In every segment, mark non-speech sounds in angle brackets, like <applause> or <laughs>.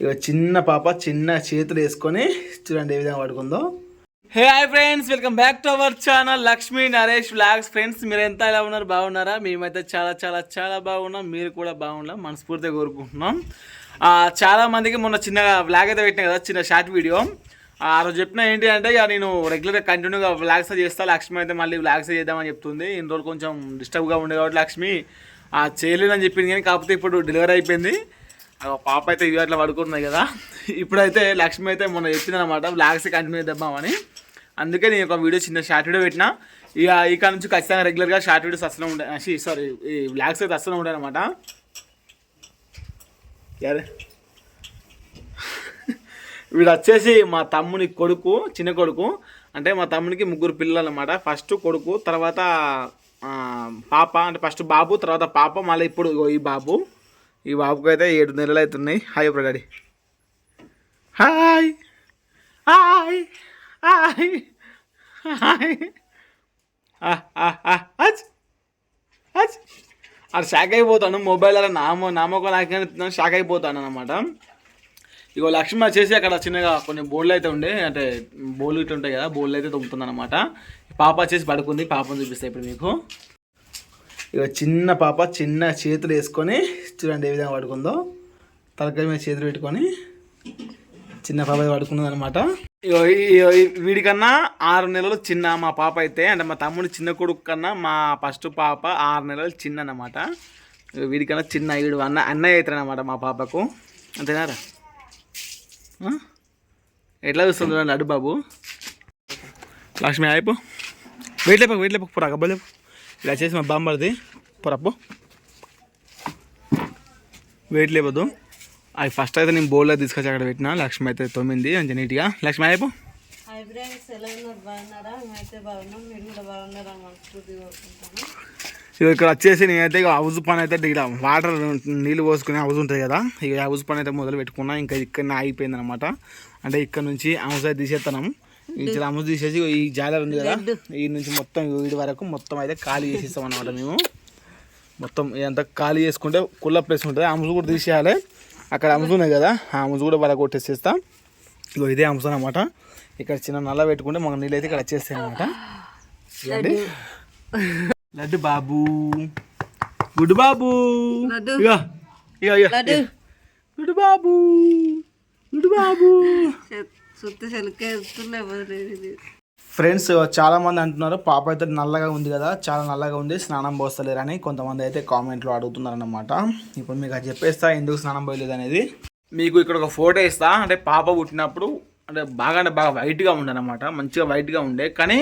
ఇక చిన్న పాప చిన్న చేతులు వేసుకొని చూడండి ఏ విధంగా పడుకుందో. Hey hi friends welcome back to our channel Lakshmi Naresh vlogs friends మీరు ఎంత ఎలా ఉన్నారు? బాగున్నారా? మేమైతే చాలా చాలా చాలా బాగున్నాం. మీరు కూడా బాగున్నాం మనస్ఫూర్తిగా కోరుకుంటున్నాం. చాలా మందికి మొన్న చిన్న వ్లాగ్ అయితే పెట్టినా కదా చిన్న షార్ట్ వీడియో ఆ రోజు చెప్పిన ఏంటి అంటే ఇక నేను రెగ్యులర్గా కంటిన్యూగా వ్లాగ్స్ చేస్తా. లక్ష్మి అయితే మళ్ళీ వ్లాగ్స్ చేద్దామని చెప్తుంది. ఇన్ని రోజులు కొంచెం డిస్టర్బ్గా ఉండే కాబట్టి లక్ష్మి ఆ, చేయలేదని చెప్పింది కానీ కాకపోతే ఇప్పుడు డెలివరీ అయిపోయింది. పాప అయితే ఇవి అట్లా పడుకుంటున్నాయి కదా. ఇప్పుడైతే లక్ష్మి అయితే మొన్న చెప్పింది అనమాట బ్లాగ్స్ కంటిన్యూ చేద్దామని. అందుకే నేను ఒక వీడియో చిన్న షార్ట్ వీడియో పెట్టిన. ఇక ఇక నుంచి ఖచ్చితంగా రెగ్యులర్గా షార్ట్ వీడియోస్ అసలు ఉండే సారీ ఈ బ్లాగ్స్ అయితే అసలు ఉంటాయి అనమాట వీడు వచ్చేసి మా తమ్ముని కొడుకు చిన్న కొడుకు. అంటే మా తమ్మునికి ముగ్గురు పిల్లలు అనమాట ఫస్ట్ కొడుకు తర్వాత పాప అంటే ఫస్ట్ బాబు తర్వాత పాప మళ్ళీ ఇప్పుడు ఈ బాబు. ఈ బాబుకు అయితే ఏడు నెలలు అవుతున్నాయి. Hi ప్రగాడి. Hi. Hi. Hi. Hi. Hi అది షాక్ అయిపోతాను. మొబైల్ అలా నామో నామోక నాకే షాక్ అయిపోతాను అనమాట ఇగో లక్ష్మి వచ్చేసి అక్కడ చిన్నగా కొన్ని బోర్డులు అయితే ఉండే. అంటే బోర్లు ఇట్లా ఉంటాయి కదా బోర్లు అయితే తొమ్ముతుంది అనమాట పాప వచ్చేసి పడుకుంది. పాపను చూపిస్తాయి ఇప్పుడు మీకు. ఇక చిన్న పాప చిన్న చేతులు వేసుకొని చూడండి ఏ విధంగా పడుకుందో. తలకాయ మీద చేతులు పెట్టుకొని చిన్న పాప పడుకున్నది అనమాట ఇగో వీడికన్నా ఆరు నెలలు చిన్న మా పాప అయితే అంటే మా తమ్ముడు చిన్న కొడుకు కన్నా మా ఫస్ట్ పాప ఆరు నెలలు చిన్న అన్నమాట. వీడికన్నా చిన్న వీడు అన్న అన్నయ్య అవుతాడు అనమాట మా పాపకు. అంతేనారా? ఎట్లా చూస్తుంది చూడండి అడు బాబు. లక్ష్మి అయిపో వెయిట్ లేపకు వెయిట్ లేపకు పురా గబ్బలేపు ఇలా చేసి మా బాంబడిది పొరప్పు వెయిట్ లేపదు అవి ఫస్ట్ అయితే నేను బౌల్లో తీసుకొచ్చి అక్కడ పెట్టిన. లక్ష్మి అయితే తొమ్మిది మంచి నీట్గా. లక్ష్మి అయిపో ఇక ఇక్కడ వచ్చేసి నేనైతే ఇక హౌస్ పని అయితే ఇక్కడ వాటర్ నీళ్ళు పోసుకునే హౌస్ ఉంటుంది కదా. ఇక హౌస్ పని అయితే మొదలు పెట్టుకున్నా. ఇంకా ఇక్కడ ఆగిపోయింది అనమాట అంటే ఇక్కడ నుంచి హౌస్ అయితే తీసేస్తున్నాం ఇక్కడ హౌస్ తీసేసి ఈ జాలర్ ఉంది కదా ఈ నుంచి మొత్తం వీడి వరకు మొత్తం అయితే ఖాళీ చేసేస్తాం అనమాట మేము. మొత్తం ఇదంతా ఖాళీ చేసుకుంటే కుల్ల ప్లేస్ ఉంటుంది. హంస కూడా తీసేయాలి. అక్కడ హంస ఉన్నాయి కదా ఆ హంస కూడా వరకు కొట్టేసేస్తాం ఇగో ఇదే హంస అనమాట ఇక్కడ చిన్న నల్ల పెట్టుకుంటే మాకు నీళ్ళు అయితే ఇక్కడ వచ్చేస్తాయి అనమాట లడ్డు బాబు. గుడ్డు బాబు. గుడ్డు బాబు. గుడ్డు బాబు. సుత్తి సెలకే ఇది. ఫ్రెండ్స్ చాలా మంది అంటున్నారు పాప అయితే నల్లగా ఉంది కదా చాలా నల్లగా ఉంది స్నానం పోస్తలేరని కొంతమంది అయితే కామెంట్లో అడుగుతున్నారు అనమాట ఇప్పుడు మీకు అది చెప్పేస్తా ఎందుకు స్నానం పోయలేదు అనేది మీకు ఇక్కడ ఒక ఫోటో ఇస్తా అంటే పాప పుట్టినప్పుడు అంటే బాగా అంటే బాగా వైట్గా ఉండనమాట మంచిగా వైట్గా ఉండే. కానీ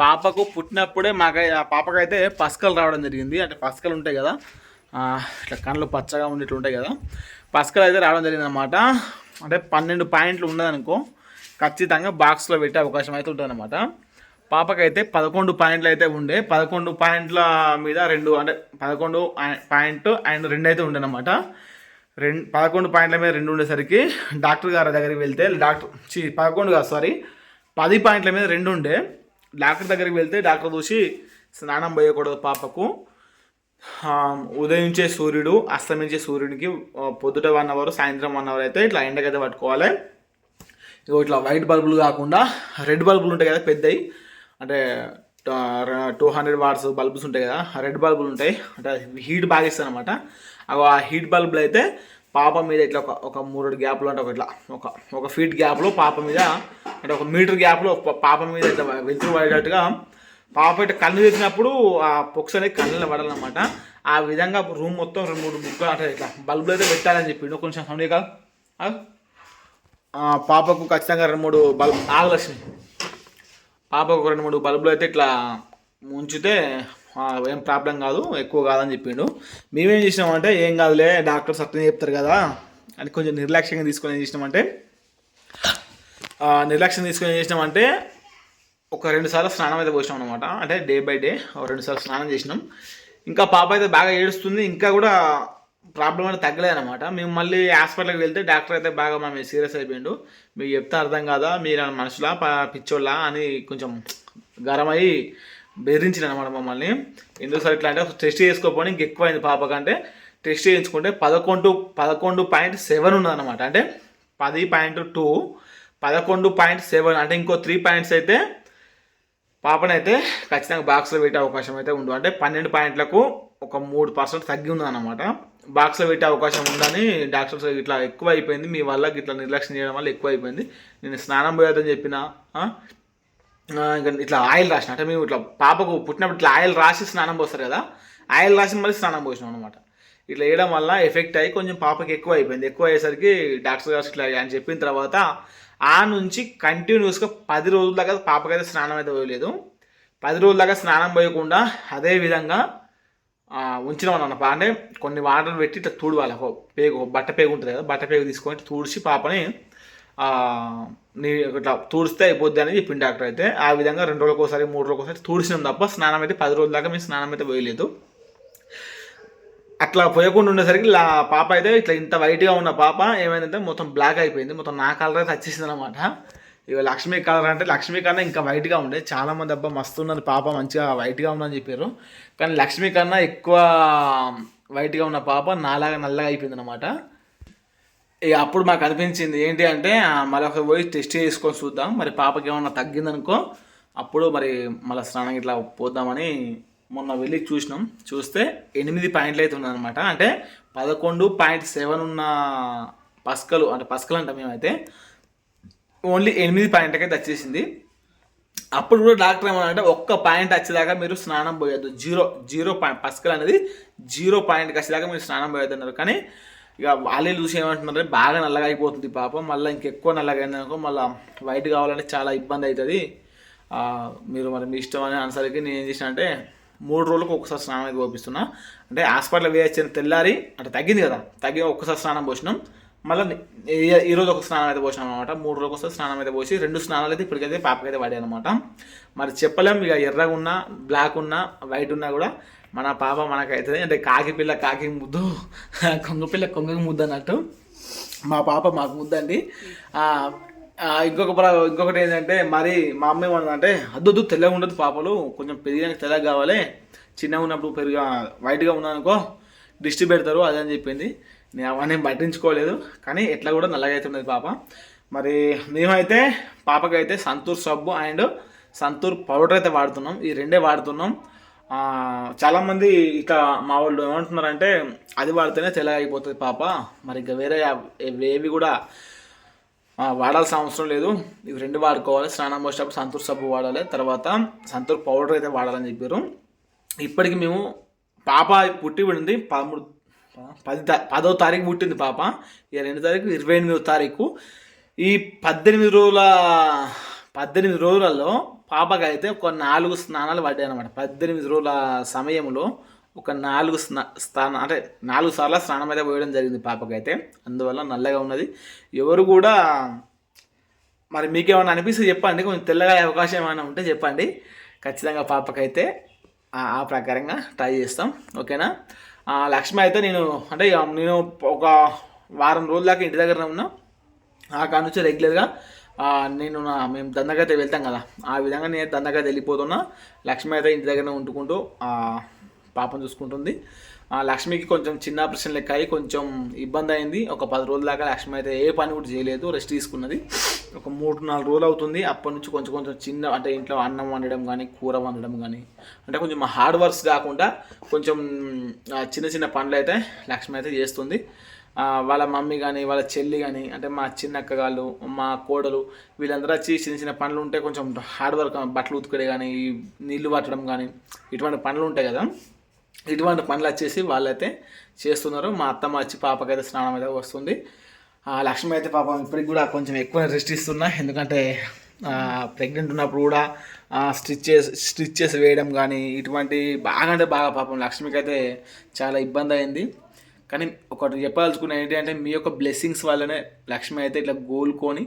పాపకు పుట్టినప్పుడే మాకై ఆ పాపకైతే పసకలు రావడం జరిగింది. అంటే పసకలు ఉంటాయి కదా ఇట్లా కళ్ళు పచ్చగా ఉండేట్లు ఉంటాయి కదా పసకలు అయితే రావడం జరిగింది అనమాట అంటే పన్నెండు పాయింట్లు ఉన్నదనుకో ఖచ్చితంగా బాక్స్లో పెట్టే అవకాశం అయితే ఉంటుంది అనమాట పాపకైతే పదకొండు పాయింట్లు అయితే ఉండే. పదకొండు పాయింట్ల మీద రెండు అంటే పదకొండు పాయింట్ అండ్ రెండు అయితే ఉండే అనమాట రెండు పదకొండు పాయింట్ల మీద రెండు ఉండేసరికి డాక్టర్ గారి దగ్గరికి వెళ్తే డాక్టర్ చి పదకొండు కాదు సారీ పది పాయింట్ల మీద రెండు ఉండే. డాక్టర్ దగ్గరికి వెళ్తే డాక్టర్ చూసి స్నానం పోయకూడదు పాపకు. ఉదయించే సూర్యుడు అస్తమించే సూర్యుడికి పొద్దుట వన్ అవర్ సాయంత్రం వన్ అవర్ అయితే ఇట్లా ఎండకైతే పట్టుకోవాలి. ఇగో ఇట్లా వైట్ బల్బులు కాకుండా రెడ్ బల్బులు ఉంటాయి కదా పెద్దవి అంటే టూ హండ్రెడ్ వాట్స్ బల్బ్స్ ఉంటాయి కదా రెడ్ బల్బులు ఉంటాయి. అంటే హీట్ బాగా ఇస్తాయి అనమాట ఆ హీట్ బల్బులు అయితే పాప మీద ఇట్లా ఒక ఒక మూడు గ్యాప్లు అంటే ఒక ఇట్లా ఒక ఒక ఫీట్ గ్యాప్లో పాప మీద అంటే ఒక మీటర్ గ్యాప్లో పాప మీద ఇట్లా వెలుతురు పడేటట్టుగా పాప ఇట్లా కళ్ళు తెచ్చినప్పుడు ఆ పొక్స్ అనేది కళ్ళలో పడాలన్నమాట. ఆ విధంగా రూమ్ మొత్తం రెండు మూడు బుక్కలు అంటే ఇట్లా బల్బులు అయితే పెట్టాలని చెప్పిండు. కొంచెం సమయం కాదు పాపకు ఖచ్చితంగా రెండు మూడు బల్బ్ ఆగలక్ష్మి. పాపకు ఒక రెండు మూడు బల్బులు అయితే ఇట్లా ఉంచితే ఏం ప్రాబ్లం కాదు ఎక్కువ కాదని చెప్పిండు. మేమేం చేసినామంటే ఏం కాదులే డాక్టర్స్ అట్లనే చెప్తారు కదా అని కొంచెం నిర్లక్ష్యంగా తీసుకొని ఏం చేసినామంటే నిర్లక్ష్యం తీసుకొని ఏం చేసినామంటే ఒక రెండు సార్లు స్నానం అయితే పోసినాం అనమాట అంటే డే బై డే ఒక రెండు సార్లు స్నానం చేసినాం. ఇంకా పాప అయితే బాగా ఏడుస్తుంది ఇంకా కూడా ప్రాబ్లం అనేది తగ్గలేదు అనమాట మేము మళ్ళీ హాస్పిటల్కి వెళ్తే డాక్టర్ అయితే బాగా మేము సీరియస్ అయిపోయిండు. మీకు చెప్తే అర్థం కాదా? మీరు మనుషులా పిచ్చోళ్ళ పిచ్చోళ్ళా అని కొంచెం గరం అయ్యి బెదిరించిన అనమాట మమ్మల్ని. ఎందుకు సార్ ఇట్లా అంటే టెస్ట్ చేసుకోకపోతే ఇంకెక్కువ అయింది పాప కంటే టెస్ట్ చేయించుకుంటే పదకొండు పదకొండు పాయింట్ సెవెన్ ఉన్నదన్నమాట. అంటే పది పాయింట్ టూ పదకొండు పాయింట్ సెవెన్ అంటే ఇంకో త్రీ పాయింట్స్ అయితే పాపనైతే ఖచ్చితంగా బాక్స్లో పెట్టే అవకాశం అయితే ఉండు. అంటే పన్నెండు పాయింట్లకు ఒక మూడు పర్సెంట్ తగ్గి ఉందన్నమాట బాక్స్లో పెట్టే అవకాశం ఉందని డాక్టర్స్ ఇట్లా ఎక్కువ అయిపోయింది మీ వల్ల ఇట్లా నిర్లక్ష్యం చేయడం వల్ల ఎక్కువ అయిపోయింది నేను స్నానం పోయేదని చెప్పిన ఇంకా ఇట్లా ఆయిల్ రాసిన అంటే మేము ఇట్లా పాపకు పుట్టినప్పుడు ఇట్లా ఆయిల్ రాసి స్నానం పోస్తారు కదా ఆయిల్ రాసి మళ్ళీ స్నానం పోసినాం అనమాట ఇట్లా వేయడం వల్ల ఎఫెక్ట్ అయ్యి కొంచెం పాపకి ఎక్కువ అయిపోయింది ఎక్కువ అయ్యేసరికి డాక్టర్ గారు ఇట్లా అని చెప్పిన తర్వాత ఆ నుంచి కంటిన్యూస్గా పది రోజుల దాకా పాపకైతే స్నానం అయితే పోయలేదు. పది రోజుల దాకా స్నానం పోయకుండా అదే విధంగా ఉంచినాం అన్నమాట అంటే కొన్ని వాటర్ పెట్టి ఇట్లా తుడవాలి. పేగు బట్ట పేగు ఉంటుంది కదా బట్ట పేగు తీసుకొని తుడిచి పాపని నీ ఇట్లా తుడిస్తే అయిపోద్ది అని చెప్పింది డాక్టర్ అయితే. ఆ విధంగా రెండు రోజులకు ఒకసారి మూడు రోజులకు ఒకసారి తుడిచినాం తప్ప స్నానం అయితే పది రోజుల దాకా మేము స్నానం అయితే పోయలేదు. అట్లా పోయకుండా ఉండేసరికి లా పాప అయితే ఇట్లా ఇంత వైట్గా ఉన్న పాప ఏమైందంటే మొత్తం బ్లాక్ అయిపోయింది. మొత్తం నా కలర్ అయితే వచ్చేసింది అనమాట ఇక లక్ష్మీ కలర్ అంటే లక్ష్మీ కన్నా ఇంకా వైట్గా ఉండే. చాలా మంది అబ్బా మస్తు ఉన్నది పాప మంచిగా వైట్గా ఉందని చెప్పారు కానీ లక్ష్మీ కన్నా ఎక్కువ వైట్గా ఉన్న పాప నాలాగా నల్లగా అయిపోయింది అనమాట ఇక అప్పుడు మాకు అనిపించింది ఏంటి అంటే ఆ, మళ్ళీ ఒక పోయి టెస్ట్ చేసుకొని చూద్దాం. మరి పాపకి ఏమన్నా తగ్గిందనుకో అప్పుడు మరి మళ్ళీ స్నానం ఇట్లా పోద్దామని మొన్న వెళ్ళి చూసినాం. చూస్తే ఎనిమిది పాయింట్లు అయితే ఉన్నదనమాట అంటే పదకొండు పాయింట్ సెవెన్ ఉన్న పస్కలు అంటే పస్కలు అంటాం మేమైతే ఓన్లీ ఎనిమిది పాయింట్కే అయితే వచ్చేసింది. అప్పుడు కూడా డాక్టర్ ఏమన్నారంటే ఒక్క పాయింట్ వచ్చేదాకా మీరు స్నానం పోయొద్దు. జీరో జీరో పాయింట్ పసుకలు అనేది జీరో పాయింట్కి వచ్చేదాకా మీరు స్నానం పోయొద్దు అన్నారు. కానీ ఇక వాళ్ళే చూసి ఏమంటున్నారు బాగా నల్లగా అయిపోతుంది పాపం. మళ్ళీ ఇంకెక్కువ నల్లగా అయిందనుకో మళ్ళీ వైట్ కావాలంటే చాలా ఇబ్బంది అవుతుంది. మీరు మరి మీ ఇష్టం అనే అనేసరికి నేను ఏం చేసిన అంటే మూడు రోజులకు ఒకసారి స్నానం అయితే పోపిస్తున్నా. అంటే హాస్పిటల్ వేయచ్చిన తెల్లారి అంటే తగ్గింది కదా తగ్గి ఒక్కసారి స్నానం పోసినాం. మళ్ళీ ఈ- ఈరోజు ఒక స్నానం అయితే పోసినాం అనమాట మూడు రోజులకు ఒకసారి స్నానం అయితే పోసి రెండు స్నానాలు అయితే ఇప్పటికైతే పాపకైతే పడాయి అనమాట మరి చెప్పలేం ఇక ఎర్రగా ఉన్నా బ్లాక్ ఉన్నా వైట్ ఉన్నా కూడా మన పాప మనకైతుంది. అంటే కాకి పిల్ల కాకి ముద్దు <laughs> కొంగ పిల్ల కొంగకి ముద్దు అన్నట్టు. మా పాప మాకు ముద్దండి అండి. ఇంకొక ఇంకొకటి ఏంటంటే మరి మా అమ్మ ఏమన్నదంటే అద్దొద్దు తెల్లగా ఉండదు పాపలు. కొంచెం పెరిగినాక తెల్లగా కావాలి. చిన్నగా ఉన్నప్పుడు పెరిగా వైట్గా ఉన్నానుకో దిష్టి పెడతారు అదని అని చెప్పింది. నేను అవన్నీ పట్టించుకోలేదు కానీ ఎట్లా కూడా నల్లగా అయితే పాప. మరి మేమైతే పాపకైతే సంతూర్ సబ్బు అండ్ సంతూర్ పౌడర్ అయితే వాడుతున్నాం. ఈ రెండే వాడుతున్నాం. చాలామంది ఇక మా వాళ్ళు ఏమంటున్నారంటే అది వాడితేనే తెల్లగా అయిపోతుంది పాప. మరి ఇంకా వేరే ఏవి కూడా వాడాల్సిన అవసరం లేదు. ఇవి రెండు వాడుకోవాలి. స్నానం పోసేటప్పుడు సంతూర్ సబ్బు వాడాలి. తర్వాత సంతూర్ పౌడర్ అయితే వాడాలని చెప్పారు. ఇప్పటికి మేము పాప పుట్టి పడింది పదమూడు పది పదో తారీఖు పుట్టింది పాప. ఇక రెండు తారీఖు ఇరవై ఎనిమిదో తారీఖు. ఈ పద్దెనిమిది రోజుల పద్దెనిమిది రోజులలో పాపకి అయితే ఒక నాలుగు స్నానాలు పడ్డాయి అనమాట పద్దెనిమిది రోజుల సమయంలో ఒక నాలుగు స్నా స్నాన అంటే నాలుగు సార్లు స్నానం అయితే పోయడం జరిగింది పాపకైతే. అందువల్ల నల్లగా ఉన్నది. ఎవరు కూడా మరి మీకేమైనా అనిపిస్తే చెప్పండి. కొంచెం తెల్లగా అయ్యే అవకాశం ఏమైనా ఉంటే చెప్పండి. ఖచ్చితంగా పాపకైతే ఆ ప్రకారంగా ట్రై చేస్తాం. ఓకేనా? లక్ష్మి అయితే నేను అంటే ఇక నేను ఒక వారం రోజుల దాకా ఇంటి దగ్గర ఉన్నా. ఆ కాడ నుంచి రెగ్యులర్గా నేను నా మేము దందకైతే వెళ్తాం కదా. ఆ విధంగా నేను దందకైతే వెళ్ళిపోతున్నా. లక్ష్మి అయితే ఇంటి దగ్గరనే ఉంటుకుంటూ పాపం చూసుకుంటుంది. లక్ష్మికి కొంచెం చిన్న ఆపరేషన్ లెక్క అయ్యి కొంచెం ఇబ్బంది అయింది. ఒక పది రోజుల దాకా లక్ష్మి అయితే ఏ పని కూడా చేయలేదు రెస్ట్ తీసుకున్నది. ఒక మూడు నాలుగు రోజులు అవుతుంది. అప్పటి నుంచి కొంచెం కొంచెం చిన్న అంటే ఇంట్లో అన్నం వండడం కానీ కూర వండడం కానీ అంటే కొంచెం హార్డ్ వర్క్స్ కాకుండా కొంచెం చిన్న చిన్న పనులు అయితే లక్ష్మి అయితే చేస్తుంది. వాళ్ళ మమ్మీ కానీ వాళ్ళ చెల్లి కానీ అంటే మా చిన్నక్క వాళ్ళు మా కోడలు వీళ్ళందరూ వచ్చి చిన్న చిన్న పనులు ఉంటే కొంచెం హార్డ్ వర్క్ బట్టలు ఉతుకుడే కానీ నీళ్ళు పట్టడం కానీ ఇటువంటి పనులు ఉంటాయి కదా. ఇటువంటి పనులు వచ్చేసి వాళ్ళైతే చేస్తున్నారు. మా అత్తమ్మ వచ్చి పాపకైతే స్నానం అయితే వస్తుంది. ఆ, లక్ష్మి అయితే పాపం ఇప్పటికి కూడా కొంచెం ఎక్కువ రెస్ట్ ఇస్తున్నా. ఎందుకంటే ప్రెగ్నెంట్ ఉన్నప్పుడు కూడా స్టిచ్చెస్ స్టిచ్చెస్ వేయడం కానీ ఇటువంటి బాగా అంటే బాగా పాపం లక్ష్మికి అయితే చాలా ఇబ్బంది అయింది. కానీ ఒకటి చెప్పదలుచుకున్న ఏంటి అంటే మీ యొక్క బ్లెస్సింగ్స్ వల్లనే లక్ష్మి అయితే ఇట్లా గోలుకొని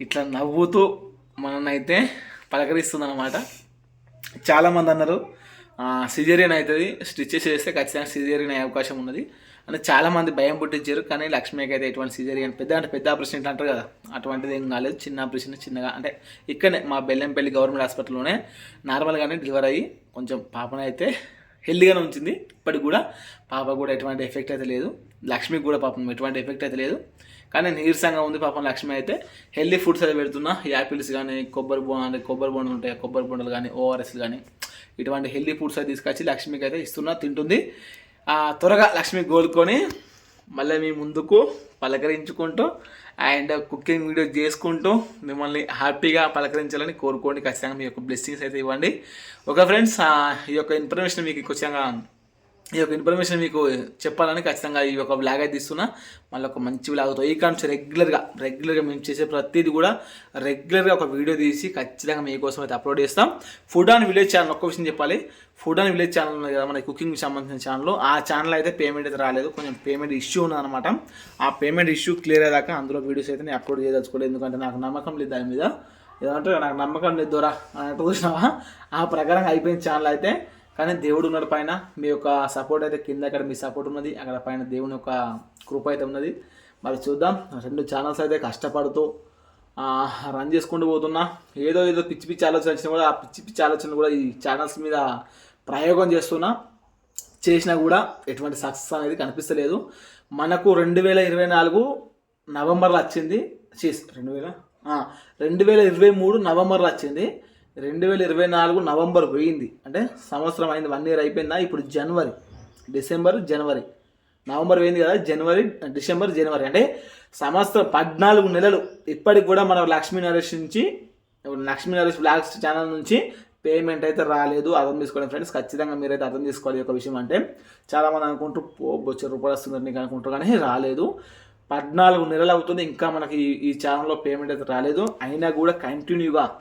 ఇట్లా నవ్వుతూ మననైతే పలకరిస్తుంది అనమాట చాలామంది అన్నారు. సిజేరియన్ అవుతుంది. స్టిచ్చెస్ చేస్తే ఖచ్చితంగా సిజేరియన్ అయ్యే అవకాశం ఉన్నది. అంటే చాలామంది భయం పుట్టించారు కానీ లక్ష్మికి అయితే ఎటువంటి సిజేరియన్ పెద్ద అంటే పెద్ద ఆపరేషన్ ఇట్లా అంటారు కదా. అటువంటిది ఏం కాలేదు. చిన్న ఆపరేషన్ చిన్నగా అంటే ఇక్కడనే మా బెల్లంపల్లి గవర్నమెంట్ హాస్పిటల్లోనే నార్మల్గానే డెలివరీ అయ్యి కొంచెం పాపను అయితే హెల్దీగానే ఉంచింది. ఇప్పటికి కూడా పాప కూడా ఎటువంటి ఎఫెక్ట్ అయితే లేదు. లక్ష్మికి కూడా పాపం ఎటువంటి ఎఫెక్ట్ అయితే లేదు. కానీ నీరసంగా ఉంది పాపం లక్ష్మి అయితే. హెల్దీ ఫుడ్స్ అయితే పెడుతున్నా. యాపిల్స్ కానీ కొబ్బరి బో అంటే కొబ్బరి బొండలు ఉంటాయి కొబ్బరి బొండలు కానీ ఓఆర్ఎస్ కానీ ఇటువంటి హెల్దీ ఫుడ్స్ అయితే తీసుకొచ్చి లక్ష్మికి అయితే ఇస్తున్నా తింటుంది. త్వరగా లక్ష్మి కోలుకొని మళ్ళీ మీ ముందుకు పలకరించుకుంటూ అండ్ కుకింగ్ వీడియో చేసుకుంటూ మిమ్మల్ని హ్యాపీగా పలకరించాలని కోరుకోండి. ఖచ్చితంగా మీ యొక్క బ్లెస్సింగ్స్ అయితే ఇవ్వండి. ఓకే ఫ్రెండ్స్ ఈ యొక్క ఇన్ఫర్మేషన్ మీకు ఖచ్చితంగా ఈ యొక్క ఇన్ఫర్మేషన్ మీకు చెప్పాలని ఖచ్చితంగా ఈ యొక్క బ్లాగ్ అయితే ఇస్తున్నా. మళ్ళీ ఒక మంచి బ్లాగ్తో అవుతుంది ఈ కాన్స్ రెగ్యులర్గా రెగ్యులర్గా మేము చేసే ప్రతిదీ కూడా రెగ్యులర్గా ఒక వీడియో తీసి ఖచ్చితంగా మీకోసం అయితే అప్లోడ్ చేస్తాం. ఫుడ్ అండ్ విలేజ్ ఛానల్ ఒక్క విషయం చెప్పాలి. ఫుడ్ అండ్ విలేజ్ ఛానల్ ఉంది కదా మన కుకింగ్కి సంబంధించిన ఛానల్ ఆ ఛానల్ అయితే పేమెంట్ అయితే రాలేదు. కొంచెం పేమెంట్ ఇష్యూ ఉన్నదన్నమాట. ఆ పేమెంట్ ఇష్యూ క్లియర్ అయ్యాక అందులో వీడియోస్ అయితే నేను అప్లోడ్ చేయదలుచుకోలేదు. ఎందుకంటే నాకు నమ్మకం లేదు దాని మీద. ఏదంటే నాకు నమ్మకం లేదు దూరా అని చూసినావా? ఆ ప్రకారం అయిపోయిన ఛానల్ అయితే కానీ దేవుడు ఉన్నాడు పైన. మీ యొక్క సపోర్ట్ అయితే కింద అక్కడ మీ సపోర్ట్ ఉన్నది. అక్కడ పైన దేవుని యొక్క కృప అయితే ఉన్నది. మరి చూద్దాం. రెండు ఛానల్స్ అయితే కష్టపడుతూ రన్ చేసుకుంటూ పోతున్నా. ఏదో ఏదో పిచ్చి పిచ్చి ఆలోచన వచ్చినా కూడా ఆ పిచ్చి పిచ్చి ఆలోచన కూడా ఈ ఛానల్స్ మీద ప్రయోగం చేస్తున్నా. చేసినా కూడా ఎటువంటి సక్సెస్ అనేది కనిపిస్తలేదు. మనకు రెండు వేల ఇరవై నాలుగు నవంబర్లో వచ్చింది. చేసి రెండు వేల రెండు వేల ఇరవై మూడు నవంబర్లో వచ్చింది. రెండు వేల ఇరవై నాలుగు నవంబర్ పోయింది. అంటే సంవత్సరం అయింది వన్ ఇయర్ అయిపోయిందా? ఇప్పుడు జనవరి డిసెంబర్ జనవరి. నవంబర్ పోయింది కదా జనవరి డిసెంబర్ జనవరి. అంటే సంవత్సరం పద్నాలుగు నెలలు. ఇప్పటికి కూడా మన లక్ష్మీ నరేష్ నుంచి లక్ష్మీ నరేష్ బ్లాగ్స్ ఛానల్ నుంచి పేమెంట్ అయితే రాలేదు. అర్థం తీసుకోండి ఫ్రెండ్స్. ఖచ్చితంగా మీరైతే అర్థం చేసుకోవాలి ఒక విషయం అంటే. చాలామంది అనుకుంటూ పో బొచ్చ రూపాయలు వస్తుంది నీకు అనుకుంటారు కానీ రాలేదు. పద్నాలుగు నెలలు అవుతుంది. ఇంకా మనకి ఈ- ఈ ఛానల్లో పేమెంట్ అయితే రాలేదు. అయినా కూడా కంటిన్యూగా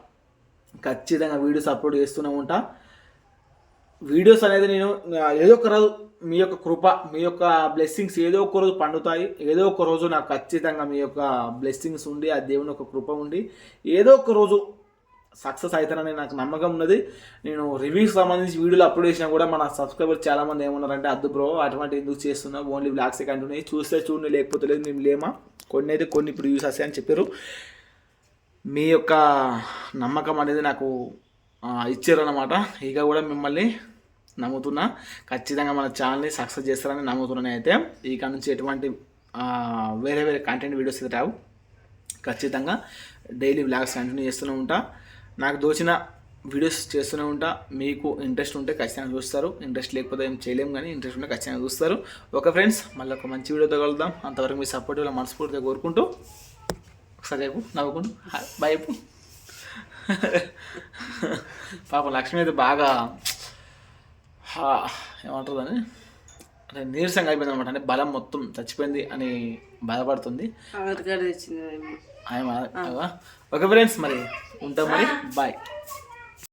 ఖచ్చితంగా వీడియోస్ అప్లోడ్ చేస్తూనే ఉంటా. వీడియోస్ అనేది నేను ఏదో ఒక రోజు మీ యొక్క కృప మీ యొక్క బ్లెస్సింగ్స్ ఏదో ఒక రోజు పండుతాయి. ఏదో ఒక రోజు నాకు ఖచ్చితంగా మీ యొక్క బ్లెస్సింగ్స్ ఉండి ఆ దేవుని యొక్క కృప ఉండి ఏదో ఒక రోజు సక్సెస్ అవుతానని నాకు నమ్మకం ఉన్నది. నేను రివ్యూస్ సంబంధించి వీడియోలు అప్లోడ్ చేసినా కూడా మన సబ్స్క్రైబర్ చాలామంది ఏమన్నారంటే అద్దు బ్రో అటువంటి ఎందుకు చేస్తున్నావు? ఓన్లీ బ్లాక్స్ కంటున్నాయి చూస్తే చూడండి లేకపోతే లేదు మేము లేమా? కొన్ని అయితే కొన్ని ఇప్పుడు యూస్ వస్తాయని చెప్పారు. మీ యొక్క నమ్మకం అనేది నాకు ఇచ్చారన్నమాట. ఇక కూడా మిమ్మల్ని నమ్ముతున్నా. ఖచ్చితంగా మన ఛానల్ని సక్సెస్ చేస్తారని నమ్ముతున్నాను అయితే ఇక నుంచి ఎటువంటి వేరే వేరే కంటెంట్ వీడియోస్ అయితే రావు. ఖచ్చితంగా డైలీ వ్లాగ్స్ కంటిన్యూ చేస్తూనే ఉంటా. నాకు దోచిన వీడియోస్ చేస్తూనే ఉంటా. మీకు ఇంట్రెస్ట్ ఉంటే ఖచ్చితంగా చూస్తారు. ఇంట్రెస్ట్ లేకపోతే ఏం చేయలేము కానీ ఇంట్రెస్ట్ ఉంటే ఖచ్చితంగా చూస్తారు. ఓకే ఫ్రెండ్స్ మళ్ళీ ఒక మంచి వీడియోతో కలుద్దాం. అంతవరకు మీ సపోర్ట్ ఇలా మనస్ఫూర్తిగా కోరుకుంటూ ఒకసారి చెప్పు నవ్వుకుంటూ. చెప్పు. పాపం లక్ష్మి అయితే బాగా హా, ఏమంటారు అని అంటే నీరసంగా అయిపోయింది అనమాట అంటే బలం మొత్తం చచ్చిపోయింది అని బాధపడుతుంది. ఓకే ఫ్రెండ్స్ మరి ఉంటాం మరి. బాయ్